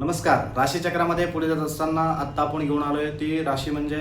नमस्कार. राशीचक्रामध्ये पुढे जात असताना आत्ता आपण घेऊन आलोय ती राशी म्हणजे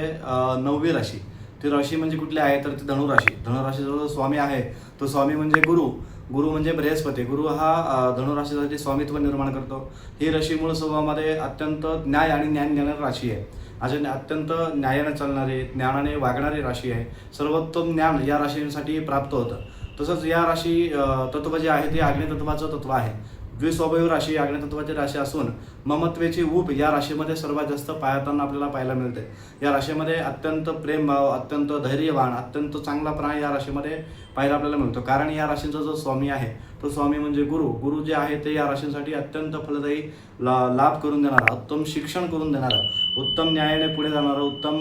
नववी राशी. ती राशी म्हणजे कुठली आहे? तर ती धनुराशी. धनुराशीचा जो स्वामी आहे. तो स्वामी म्हणजे गुरु. गुरु म्हणजे बृहस्पती. गुरु हा धनुराशीसाठी स्वामित्व निर्माण करतो. ही राशी मूळ स्वभावामध्ये अत्यंत न्याय आणि ज्ञान देणारी राशी आहे. अजून अत्यंत न्यायाने चालणारी ज्ञानाने वागणारी राशी आहे. सर्वोत्तम ज्ञान या राशीसाठी प्राप्त होतं. तसंच या राशी तत्व जे आहे ते अग्नितत्वाचं तत्व आहे. द्विस्वभावी राशी अग्नितत्वाची राशी असून ममत्वेची ऊब या राशीमध्ये सर्वात जास्त पाहताना आपल्याला पाहायला मिळते. या राशीमध्ये अत्यंत प्रेमभाव अत्यंत धैर्यवान अत्यंत चांगला प्राण या राशीमध्ये पाहायला आपल्याला मिळतो. कारण या राशींचा जो स्वामी आहे तो स्वामी म्हणजे गुरु. गुरु जे आहे ते या राशींसाठी अत्यंत फलदायी ला लाभ करून देणारा उत्तम शिक्षण करून देणारं. उत्तम न्यायाने पुढे जाणारं उत्तम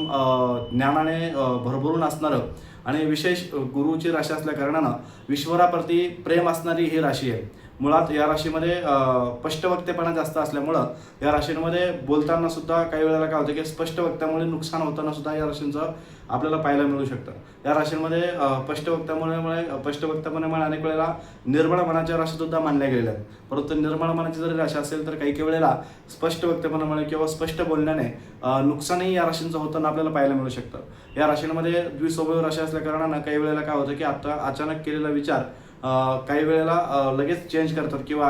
ज्ञानाने भरभरून असणारं आणि विशेष गुरुची राशी असल्या कारणानं विश्वराप्रती प्रेम असणारी ही राशी आहे. मुळात या राशीमध्ये स्पष्टवक्तेपणा जास्त असल्यामुळं या राशींमध्ये बोलताना सुद्धा काही वेळेला काय होतं की स्पष्ट वक्त्यामुळे नुकसान होताना सुद्धा या राशींचं आपल्याला पाहायला मिळू शकतं. या राशींमध्ये स्पष्टवक्त्यामुळे स्पष्ट अनेक वेळेला निर्मळ मनाच्या राशी सुद्धा मानल्या गेलेल्या आहेत. परंतु निर्मळ मनाची जरी राशी असेल तर काही काही वेळेला स्पष्ट वक्तपणामुळे किंवा स्पष्ट बोलण्याने नुकसानही या राशींचं होताना आपल्याला पाहायला मिळू शकतं. या राशींमध्ये द्विस्वभाव राशी असल्या कारणानं काही वेळेला काय होतं की आता अचानक केलेला विचार काही वेळेला लगेच चेंज करतात किंवा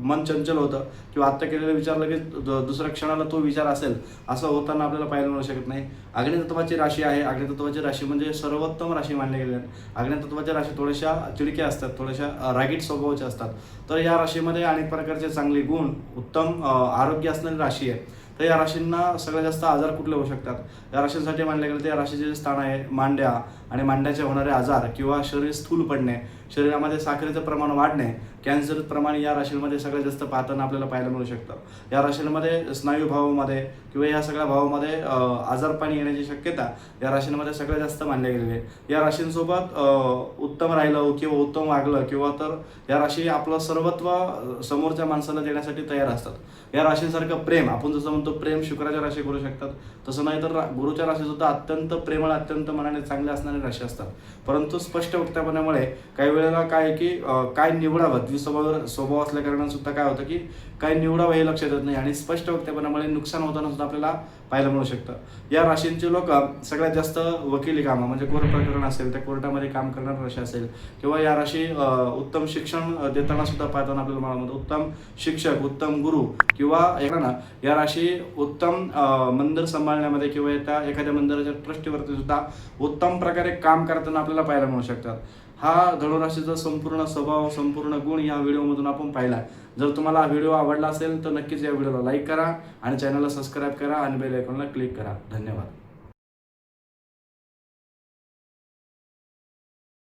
मन चंचल होतं किंवा आत्ता केलेला विचार लगेच दुसऱ्या क्षणाला तो विचार असेल असं होताना आपल्याला पाहायला मिळू शकत नाही. अग्नितत्वाची राशी आहे. अग्नितत्वाची राशी म्हणजे सर्वोत्तम राशी मानल्या गेली आहेत अग्नितत्वाच्या राशी थोड्याशा चिडक्या असतात थोड्याशा रागीट स्वभावाच्या असतात. तर या राशीमध्ये अनेक प्रकारचे चांगले गुण उत्तम आरोग्य असणारी राशी आहे. तर या राशींना सगळ्यात जास्त आजार कुठले होऊ शकतात? या राशींसाठी मानले गेलं तर या राशीचे जे स्थान आहे मांड्या आणि मांड्याचे होणारे आजार किंवा शरीर स्थूल पडणे शरीरामध्ये साखरेचं प्रमाण वाढणे कॅन्सरप्रमाणे या राशींमध्ये सगळ्यात जास्त पाहताना आपल्याला पाहायला मिळू शकतं. या राशींमध्ये स्नायू भावामध्ये किंवा या सगळ्या भावामध्ये अं, येण्याची शक्यता या राशींमध्ये सगळ्यात जास्त मानल्या गेलेली आहे. या राशींसोबत उत्तम राहिलं किंवा उत्तम वागलं किंवा तर या राशी आपलं सर्वत्व समोरच्या माणसाला देण्यासाठी तयार असतात. या राशींसारखं प्रेम आपण जसं म्हणतो प्रेम शुक्राच्या राशी करू शकतात. तसं नाही तर गुरुच्या राशी सुद्धा अत्यंत प्रेमळ अत्यंत मनाने चांगले असणारे राशी असतात. परंतु स्पष्ट वक्तव्यामुळे काही वेळेला काय आहे की काय निवडावं द्विस्वभाव स्वभाव असल्या कारणाने सुद्धा काय होतं की काही निवडावं हे लक्षात येत नाही आणि स्पष्ट वक्तव्यामुळे नुकसान होताना सुद्धा आपल्याला पाहायला मिळू शकतं. या राशींचे लोक सगळ्यात जास्त वकिली कामं म्हणजे कोर्ट प्रकरण असेल त्या कोर्टामध्ये काम करणार राशी असेल किंवा या राशी उत्तम शिक्षण देताना सुद्धा पाहताना आपल्याला मला म्हणतो उत्तम शिक्षक उत्तम गुरु किंवा या राशी उत्तम मंदिर सांभाळण्यामध्ये किंवा त्या एखाद्या मंदिराच्या ट्रस्टीवरती सुद्धा उत्तम प्रकारे काम करताना आपल्याला पाहायला मिळू शकतात. हा धनुराशीचा संपूर्ण स्वभाव संपूर्ण गुण या व्हिडिओमधून आपण पाहिला जर तुम्हाला हा व्हिडिओ आवडला असेल तर नक्कीच या व्हिडिओला लाईक करा आणि चॅनलला सबस्क्राईब करा आणि बेल आयकॉनला क्लिक करा. धन्यवाद.